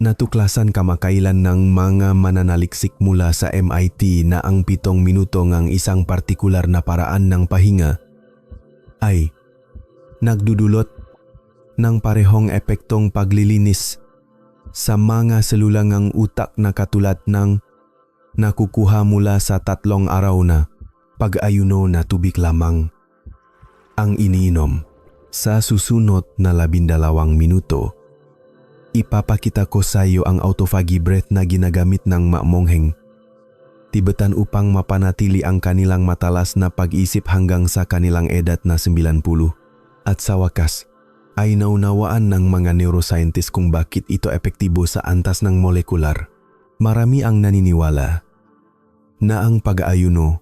Natuklasan kamakailan ng mga mananaliksik mula sa MIT na ang pitong minuto ng isang partikular na paraan ng pahinga ay nagdudulot ng parehong epektong paglilinis sa mga selula ng utak na katulad ng nakukuha mula sa tatlong araw na pag-ayuno na tubig lamang ang iniinom sa susunod na labindalawang minuto. Ipapakita ko sa iyo ang autophagy breath na ginagamit ng mamongheng. Tibetan upang mapanatili ang kanilang matalas na pag-isip hanggang sa kanilang edad na 90. At sa wakas, ay naunawaan ng mga neuroscientist kung bakit ito epektibo sa antas ng molekular. Marami ang naniniwala na ang pag-aayuno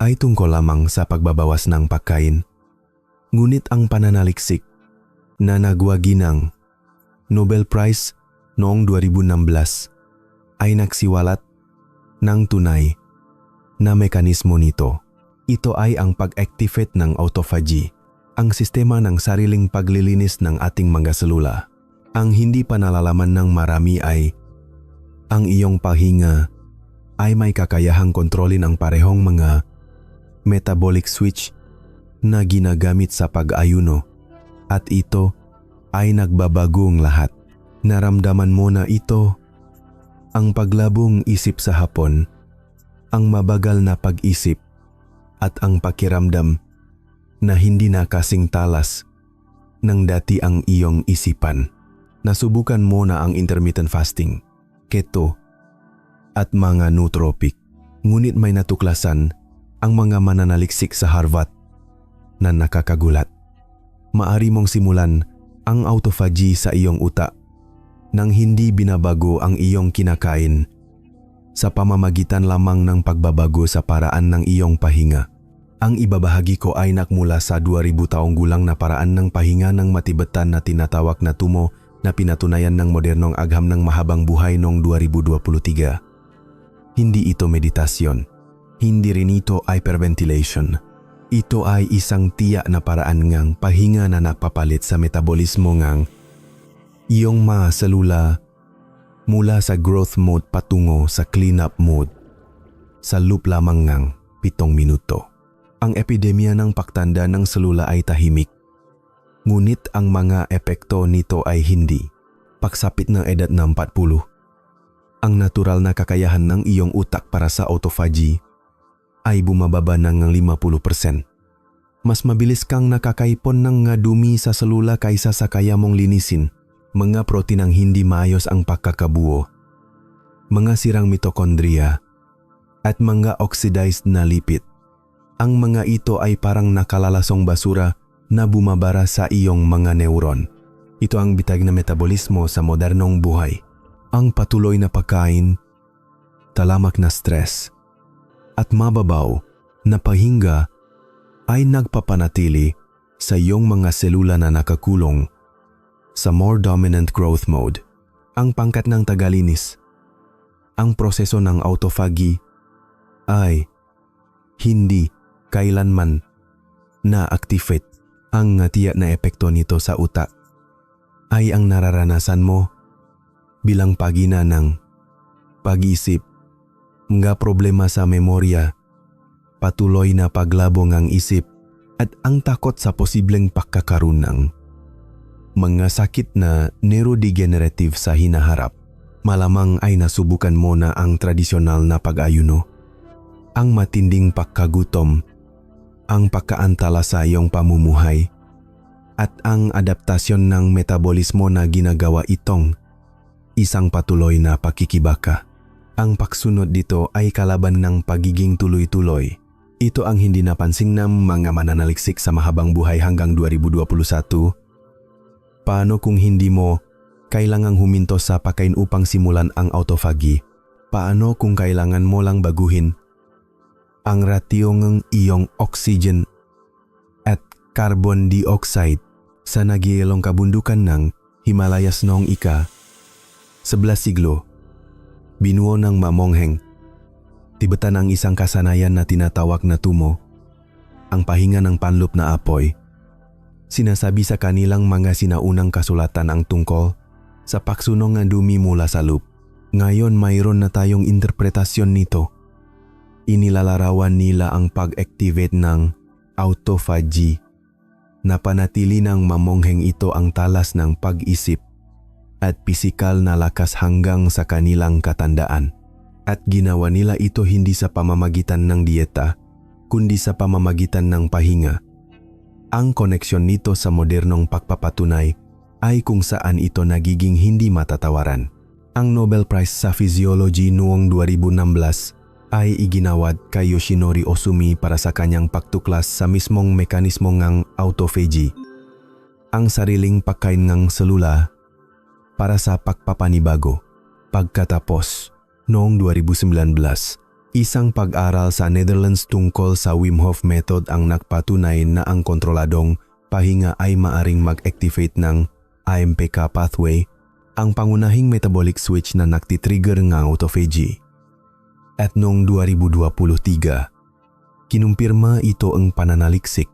ay tungkol lamang sa pagbabawas ng pagkain. Ngunit ang pananaliksik na nagwagi ng Nobel Prize noong 2016 ay nagsiwalat ng tunay na mekanismo nito. Ito ay ang pag-activate ng autophagy, ang sistema ng sariling paglilinis ng ating mga selula. Ang hindi pa nalalaman ng marami ay ang iyong pahinga ay may kakayahang kontrolin ang parehong mga metabolic switch na ginagamit sa pag-ayuno at ito ay nagbabagong lahat. Naramdaman mo na ito ang paglabong isip sa hapon, ang mabagal na pag-isip at ang pakiramdam na hindi na kasing talas ng dati ang iyong isipan. Nasubukan mo na ang intermittent fasting, keto at mga nootropic. Ngunit may natuklasan ang mga mananaliksik sa Harvard na nakakagulat. Maari mong simulan ang autophagy sa iyong utak nang hindi binabago ang iyong kinakain sa pamamagitan lamang ng pagbabago sa paraan ng iyong pahinga. Ang ibabahagi ko ay nakmula sa 2000 taong gulang na paraan ng pahinga ng matibetan na tinatawag na tumo na pinatunayan ng modernong agham ng mahabang buhay noong 2023. Hindi ito meditasyon. Hindi rin ito hyperventilation. Ito ay isang tiyak na paraan ngang pahinga na napapalit sa metabolismo ngang iyong mga selula mula sa growth mode patungo sa cleanup mode sa loop lamang ngang pitong minuto. Ang epidemya ng paktanda ng selula ay tahimik. Ngunit ang mga epekto nito ay hindi. Pagsapit ng edad ng 40, ang natural na kakayahan ng iyong utak para sa autophagy ay bumababa ng 50%. Mas mabilis kang nakakaipon ng dumi sa selula kaysa sa kaya mong linisin. Mga protein ang hindi maayos ang pagkakabuo. Mga sirang mitokondriya at mga oxidized na lipid. Ang mga ito ay parang nakalalasong basura na bumabara sa iyong mga neuron. Ito ang bitag na metabolismo sa modernong buhay. Ang patuloy na pagkain, talamak na stress, at mababaw na pahinga ay nagpapanatili sa iyong mga selula na nakakulong sa more dominant growth mode. Ang pangkat ng tagalinis, ang proseso ng autophagy ay hindi kailanman na-activate ang tiyak na epekto nito sa utak ay ang nararanasan mo bilang pagina ng pag-isip, mga problema sa memorya, patuloy na paglabong ang isip at ang takot sa posibleng pagkakaroon ng mga sakit na neurodegenerative sa hinaharap. Malamang ay nasubukan mo na ang tradisyonal na pag-ayuno, ang matinding pagkagutom, ang pagkaantala sa iyong pamumuhay, at ang adaptasyon ng metabolismo na ginagawa itong isang patuloy na pakikibaka. Ang pagsunod dito ay kalaban ng pagiging tuloy-tuloy. Ito ang hindi napansin ng mga mananaliksik sa mahabang buhay hanggang 2021. Paano kung hindi mo kailangang huminto sa pagkain upang simulan ang autophagy? Paano kung kailangan mo lang baguhin ang ratio ng iyong oxygen at carbon dioxide sa nagiyelong kabundukan ng Himalayas noong ika 11 siglo? Binuo ng mamongheng. Tibetan ang isang kasanayan na tinatawag na tumo, ang pahinga ng panlup na apoy. Sinasabi sa kanilang mga sinaunang kasulatan ang tungkol sa paksunong nga dumi mula sa loop. Ngayon mayroon na tayong interpretasyon nito. Inilalarawan nila ang pag-activate ng autophagy na panatili ng mamongheng ito ang talas ng pag-isip at pisikal na lakas hanggang sa kanilang katandaan. At ginawa nila ito hindi sa pamamagitan ng dieta, kundi sa pamamagitan ng pahinga. Ang koneksyon nito sa modernong pagpapatunay ay kung saan ito nagiging hindi matatawaran. Ang Nobel Prize sa Physiology noong 2016 ay iginawad kay Yoshinori Osumi para sa kanyang pagtuklas sa mismong mekanismo ng autophagy. Ang sariling pagkain ng selula para sa pagpapanibago. Pagkatapos, noong 2019, isang pag-aral sa Netherlands tungkol sa Wim Hof method ang nagpatunay na ang kontroladong pahinga ay maaring mag-activate ng AMPK pathway, ang pangunahing metabolic switch na nagtitrigger ng autophagy. At noong 2023, kinumpirma ito ang pananaliksik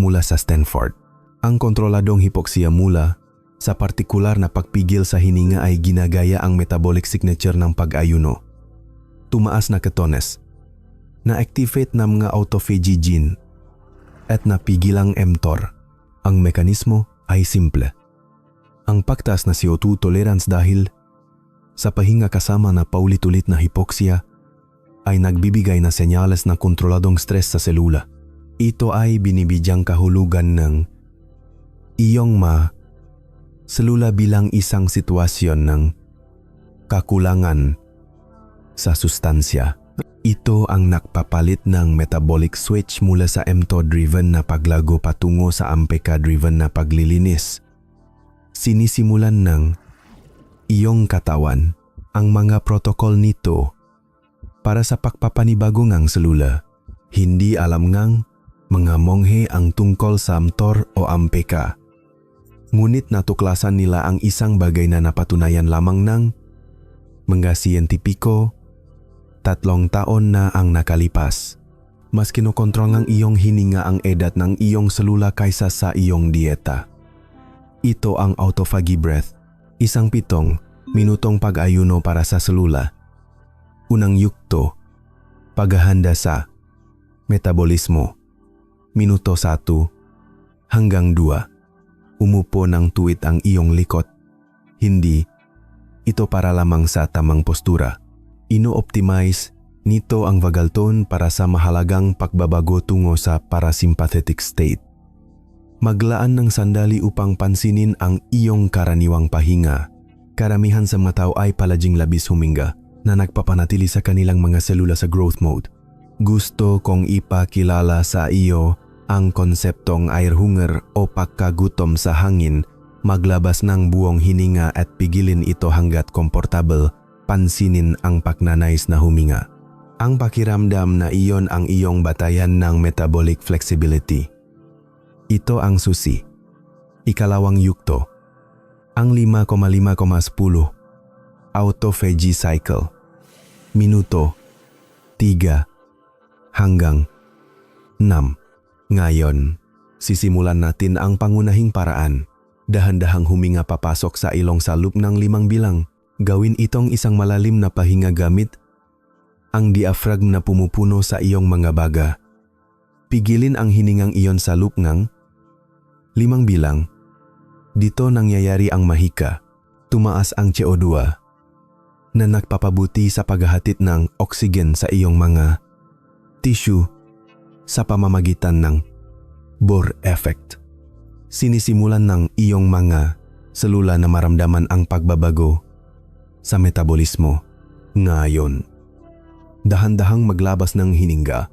mula sa Stanford. Ang kontroladong hipoksiya mula sa partikular na pagpigil sa hininga ay ginagaya ang metabolic signature ng pag-ayuno. Tumaas na ketones, na-activate na mga autophagy gene, at napigil ang mTOR. Ang mekanismo ay simple. Ang pagtaas na CO2 tolerance dahil sa pahinga kasama na paulit-ulit na hipoksya ay nagbibigay na senyales ng kontroladong stress sa selula. Ito ay binibigyang kahulugan ng iyong ma selula bilang isang sitwasyon ng kakulangan sa sustansya. Ito ang nakpapalit ng metabolic switch mula sa mTOR-driven na paglago patungo sa AMPK-driven na paglilinis. Sinisimulan ng iyong katawan ang mga protokol nito para sa pagpapanibago ng selula. Hindi alam ngang mga monghe ang tungkol sa mTOR o AMPK. Ngunit natuklasan nila ang isang bagay na napatunayan lamang ng mga siyentipiko tatlong taon na ang nakalipas. Mas kinokontrol ng iyong hininga ang edad ng iyong selula kaysa sa iyong dieta. Ito ang autophagy breath, isang pitong minutong pag-ayuno para sa selula. Unang yukto, paghahanda sa metabolismo, minuto 1 hanggang 2 umupo ng tuwid ang iyong likot. Hindi, ito para lamang sa tamang postura. Ino-optimize nito ang vagal tone para sa mahalagang pagbabago tungo sa parasympathetic state. Maglaan ng sandali upang pansinin ang iyong karaniwang pahinga. Karamihan sa mga tao ay palaging labis huminga na nagpapanatili sa kanilang mga selula sa growth mode. Gusto kong ipakilala sa iyo ang konseptong air hunger o pagkagutom sa hangin, maglabas ng buong hininga at pigilin ito hanggat komportable, pansinin ang pagnanais na huminga. Ang pakiramdam na iyon ang iyong batayan ng metabolic flexibility. Ito ang susi. Ikalawang yukto. Ang 5,5,10 autophagy cycle. Minuto 3 hanggang 6. Ngayon, sisimulan natin ang pangunahing paraan. Dahan-dahang huminga papasok sa ilong sa loop ng limang bilang. Gawin itong isang malalim na pahinga gamit ang diaphragm na pumupuno sa iyong mga baga. Pigilin ang hiningang iyon sa loop ng limang bilang. Dito nangyayari ang mahika. Tumaas ang CO2 na nagpapabuti sa paghahatid ng oxygen sa iyong mga tissue sa pamamagitan ng Bohr effect. Sinisimulan ng iyong mga selula na maramdaman ang pagbabago sa metabolismo. Ngayon, dahan-dahang maglabas ng hininga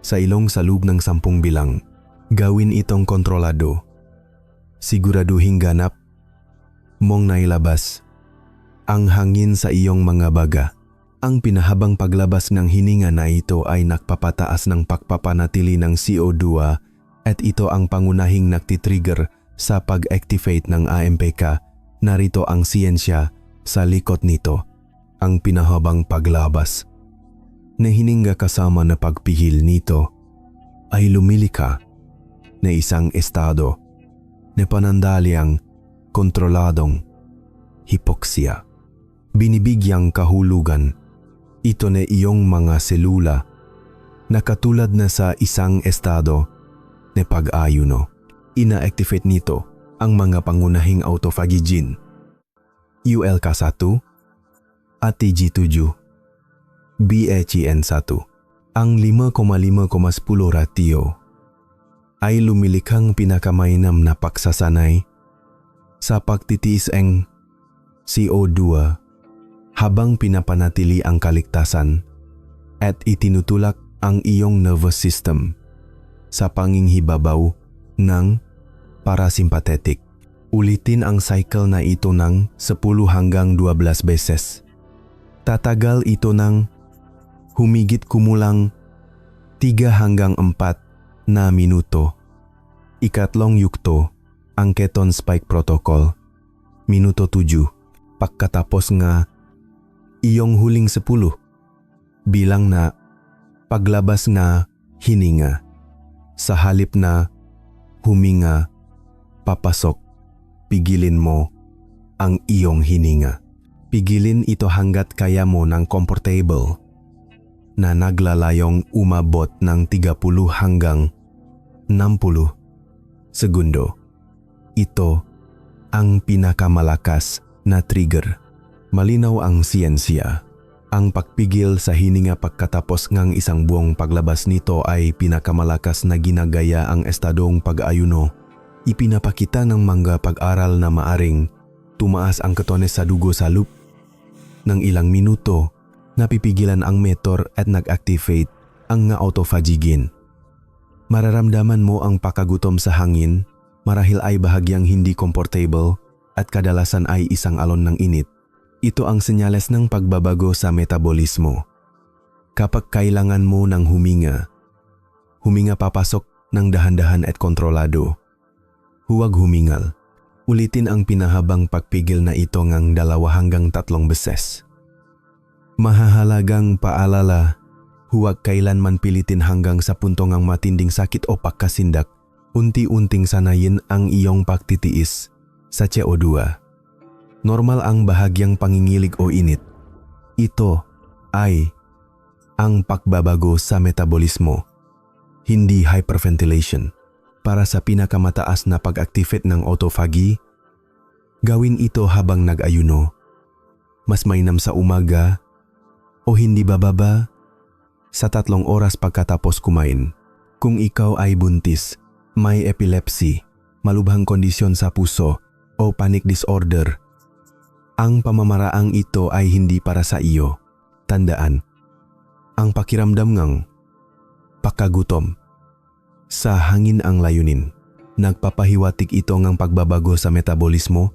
sa ilong sa loob ng sampung bilang. Gawin itong kontrolado. Siguraduhin ganap mong nailabas ang hangin sa iyong mga baga. Ang pinahabang paglabas ng hininga na ito ay nagpapataas ng pagpapanatili ng CO2 at ito ang pangunahing nagtitrigger sa pag-activate ng AMPK. Narito ang siyensya sa likod nito, ang pinahabang paglabas. Na hininga kasama na pagpihil nito ay lumilika na isang estado na panandaliang kontroladong hypoxia. Binibigyang kahulugan. Ito na iyong mga selula na katulad na sa isang estado na pag-ayuno. Ina-activate nito ang mga pangunahing autophagy gene. ULK1 at TG7, BHN1. Ang 5,5,10 ratio ay lumilikhang pinakamainam na paksasanay sa pagtitiis ang CO2 habang pinapanatili ang kaligtasan at itinutulak ang iyong nervous system sa panginghibabaw ng parasympathetic. Ulitin ang cycle na ito ng 10 hanggang 12 beses. Tatagal ito ng humigit kumulang 3 hanggang 4 na minuto. Ikatlong yukto, ang Keton Spike Protocol. Minuto 7. Pagkatapos nga, iyong huling 10. Bilang na paglabas nga hininga. Sa halip na huminga, papasok, pigilin mo ang iyong hininga. Pigilin ito hanggat kaya mo ng comfortable na naglalayong umabot ng 30 hanggang 60 segundo. Ito ang pinakamalakas na trigger. Malinaw ang siyensya. Ang pagpigil sa hininga pagkatapos ng isang buong paglabas nito ay pinakamalakas na ginagaya ang estadong pag-ayuno. Ipinapakita ng mga pag-aral na maaring tumaas ang katones sa dugo sa loop ng ilang minuto napipigilan ang metor at nag-activate ang nga autophagy gene. Mararamdaman mo ang pakagutom sa hangin marahil ay bahagyang hindi comfortable at kadalasan ay isang alon ng init. Ito ang senyales ng pagbabago sa metabolismo. Kapag kailangan mo ng huminga, huminga papasok ng dahan-dahan at kontrolado. Huwag humingal. Ulitin ang pinahabang pagpigil na ito ngang dalawa hanggang tatlong beses. Mahahalagang paalala, huwag kailanman pilitin hanggang sa punto ngang matinding sakit o pagkasindak, unti-unting sanayin ang iyong pagtitiis sa CO2. Normal ang bahagyang pangingilig o init. Ito ay ang pagbabago sa metabolismo, hindi hyperventilation. Para sa pinakamataas na pag-activate ng autophagy, gawin ito habang nag-ayuno. Mas mainam sa umaga o hindi bababa sa tatlong oras pagkatapos kumain. Kung ikaw ay buntis, may epilepsy, malubhang kondisyon sa puso o panic disorder, ang pamamaraang ito ay hindi para sa iyo. Tandaan, ang pakiramdam ngang pakagutom sa hangin ang layunin. Nagpapahiwatig ito ngang pagbabago sa metabolismo,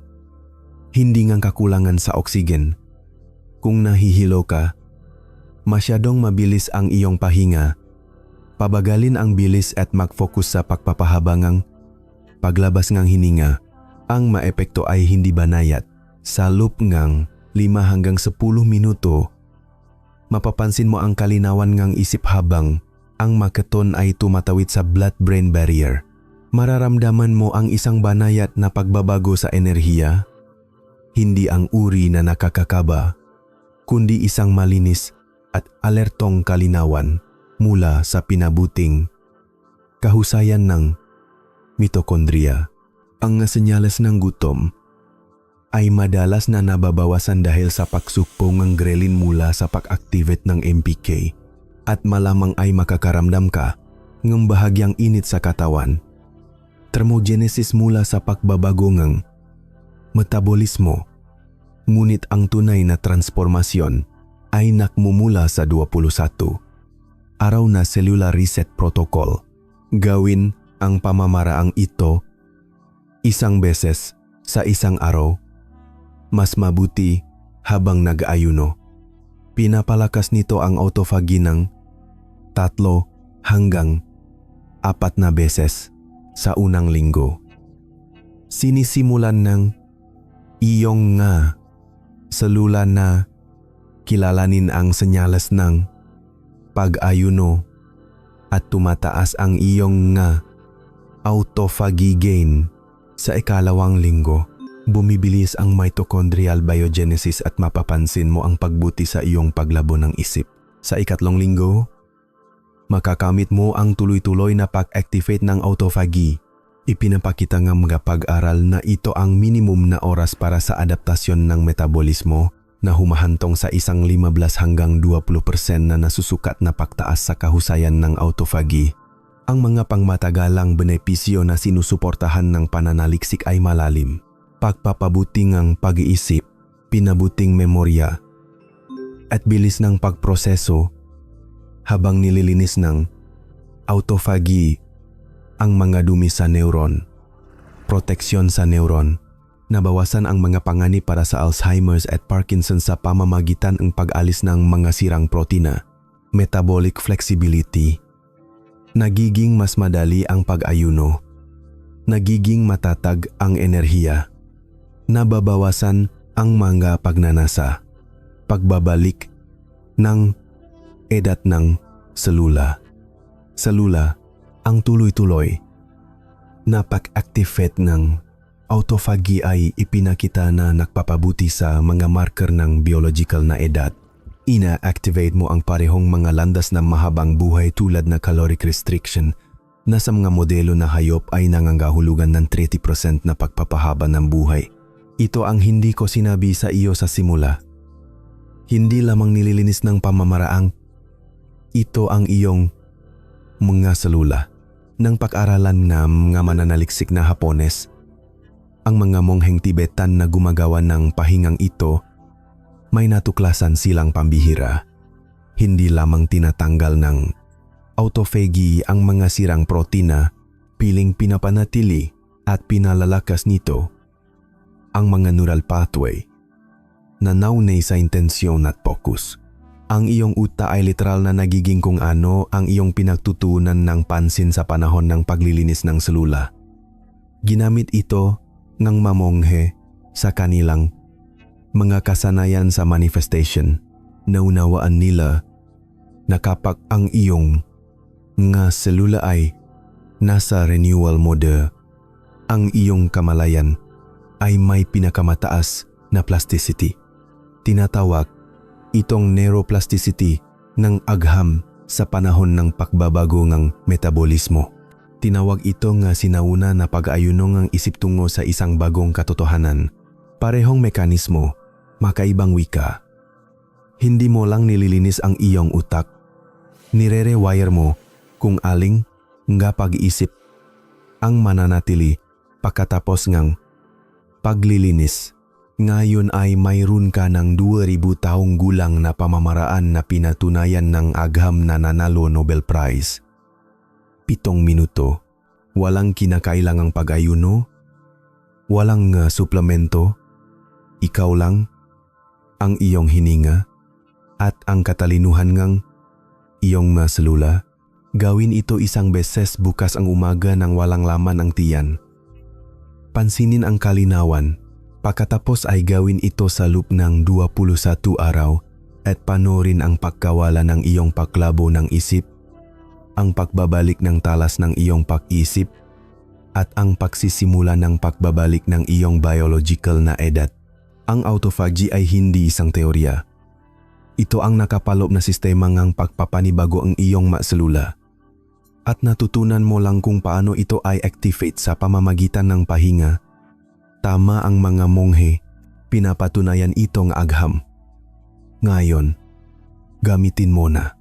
hindi ngang kakulangan sa oksigen. Kung nahihilo ka, masyadong mabilis ang iyong pahinga, pabagalin ang bilis at mag-focus sa pagpapahabangang paglabas ngang hininga. Ang maepekto ay hindi banayat. Sa loop ngang 5 hanggang 10 minuto, mapapansin mo ang kalinawan ngang isip habang ang makaton ay tumatawid sa blood-brain barrier. Mararamdaman mo ang isang banayat na pagbabago sa enerhiya, hindi ang uri na nakakakaba, kundi isang malinis at alertong kalinawan mula sa pinabuting kahusayan ng mitokondriya. Ang senyales ng gutom ay madalas na nababawasan dahil sa pagsukpong ng grelin mula sa pag-activate ng MPK at malamang ay makakaramdam ka ng bahagyang init sa katawan. Thermogenesis mula sa pagbabago ng metabolismo ngunit ang tunay na transformasyon ay nakmumula sa 21. Araw na Cellular Reset Protocol. Gawin ang pamamaraang ito isang beses sa isang araw. Mas mabuti habang nag-ayuno. Pinapalakas nito ang autophagy ng tatlo hanggang apat na beses sa unang linggo. Sinisimulan ng iyong nga selula na kilalanin ang senyales ng pag-ayuno at tumataas ang iyong nga autophagy gain sa ikalawang linggo. Bumibilis ang mitochondrial biogenesis at mapapansin mo ang pagbuti sa iyong paglabo ng isip. Sa ikatlong linggo, makakamit mo ang tuloy-tuloy na pag-activate ng autophagy. Ipinapakita ng mga pag-aral na ito ang minimum na oras para sa adaptasyon ng metabolismo na humahantong sa isang 15 hanggang 20% na nasusukat na pagtaas sa kahusayan ng autophagy. Ang mga pangmatagalang benepisyo na sinusuportahan ng pananaliksik ay malalim. Pagpapabuting ang pag-iisip, pinabuting memorya, at bilis ng pagproseso habang nililinis ng autophagy ang mga dumi sa neuron, proteksyon sa neuron, nabawasan ang mga panganib para sa Alzheimer's at Parkinson's sa pamamagitan ng pag-alis ng mga sirang protina, metabolic flexibility, nagiging mas madali ang pag-ayuno, nagiging matatag ang enerhiya, nababawasan ang mga pagnanasa, pagbabalik ng edat ng selula. Selula ang tuloy-tuloy na pag-activate ng autophagy ay ipinakita na nagpapabuti sa mga marker ng biological na edad. Ina-activate mo ang parehong mga landas ng mahabang buhay tulad na caloric restriction na sa mga modelo na hayop ay nangangahulugan ng 30% na pagpapahaba ng buhay. Ito ang hindi ko sinabi sa iyo sa simula. Hindi lamang nililinis ng pamamaraang ito ang iyong mga selula ng pag-aralan ng mga mananaliksik na Hapones. Ang mga mongheng Tibetan na gumagawa ng pahingang ito may natuklasan silang pambihira. Hindi lamang tinatanggal ng autophagy ang mga sirang protina, piling pinapanatili at pinalalakas nito ang mga neural pathway na naunay sa intensyon at focus. Ang iyong uta ay literal na nagiging kung ano ang iyong pinagtutunan ng pansin sa panahon ng paglilinis ng selula. Ginamit ito ng mamonghe sa kanilang mga kasanayan sa manifestation. Naunawaan nila na kapag ang iyong nga selula ay nasa renewal mode, ang iyong kamalayan ay may pinakamataas na plasticity. Tinatawag itong neuroplasticity ng agham sa panahon ng pagbabago ng metabolismo. Tinawag ito nga sinauna na pag-ayuno ng isip tungo sa isang bagong katotohanan. Parehong mekanismo, makaibang wika. Hindi mo lang nililinis ang iyong utak. Nire-rewire mo kung aling nga pag-iisip ang mananatili pagkatapos ngang paglilinis. Ngayon ay mayroon ka ng 2,000 taong gulang na pamamaraan na pinatunayan ng agham na nanalo Nobel Prize. Pitong minuto, walang kinakailangang pag-ayuno, walang uh, suplemento, ikaw lang, ang iyong hininga, at ang katalinuhan ngang iyong masalula. Gawin ito isang beses bukas ang umaga nang walang laman ang tiyan. Pansinin ang kalinawan Pagkatapos ay gawin ito sa loop ng 21 araw at panorin ang pagkawala ng iyong paklabo ng isip, ang pagbabalik ng talas ng iyong pag-isip, at ang pagsisimula ng pagbabalik ng iyong biological na edad. Ang autophagy ay hindi isang teorya. Ito ang nakapalop na sistema ng pagpapanibago ang iyong maselula. At natutunan mo lang kung paano ito ay activate sa pamamagitan ng pahinga Tama ang mga monghe, pinapatunayan itong agham. Ngayon, gamitin mo na.